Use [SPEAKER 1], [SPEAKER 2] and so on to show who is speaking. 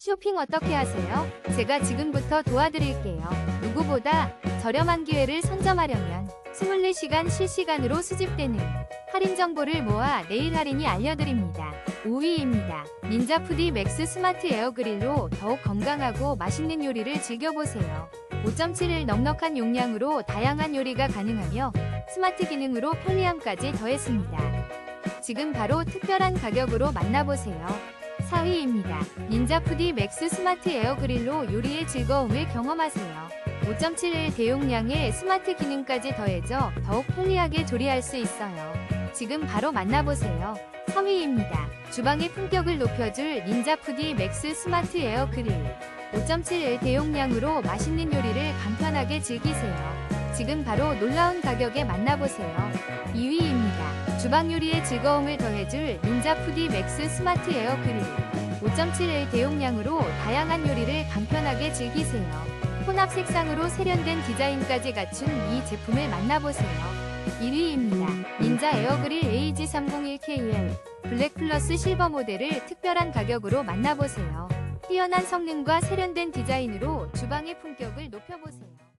[SPEAKER 1] 쇼핑 어떻게 하세요? 제가 지금부터 도와드릴게요. 누구보다 저렴한 기회를 선점하려면 24시간 실시간으로 수집되는 할인 정보를 모아 내일 할인이 알려드립니다. 5위입니다. 닌자푸디 맥스 스마트 에어그릴로 더욱 건강하고 맛있는 요리를 즐겨보세요. 5.7을 넉넉한 용량으로 다양한 요리가 가능하며 스마트 기능으로 편리함까지 더했습니다. 지금 바로 특별한 가격으로 만나보세요. 4위입니다. 닌자푸디 맥스 스마트 에어그릴로 요리의 즐거움을 경험하세요. 5.7일 대용량의 스마트 기능까지 더해져 더욱 편리하게 조리할 수 있어요. 지금 바로 만나보세요. 3위입니다. 주방의 품격을 높여줄 닌자푸디 맥스 스마트 에어그릴. 5.7일 대용량으로 맛있는 요리를 간편하게 즐기세요. 지금 바로 놀라운 가격에 만나보세요. 2위입니다. 주방 요리의 즐거움을 더해줄 닌자 푸디 맥스 스마트 에어 그릴. 5.7일 대용량으로 다양한 요리를 간편하게 즐기세요. 혼합 색상으로 세련된 디자인까지 갖춘 이 제품을 만나보세요. 1위입니다. 닌자 에어그릴 AG301KL 블랙 플러스 실버 모델을 특별한 가격으로 만나보세요. 뛰어난 성능과 세련된 디자인으로 주방의 품격을 높여보세요.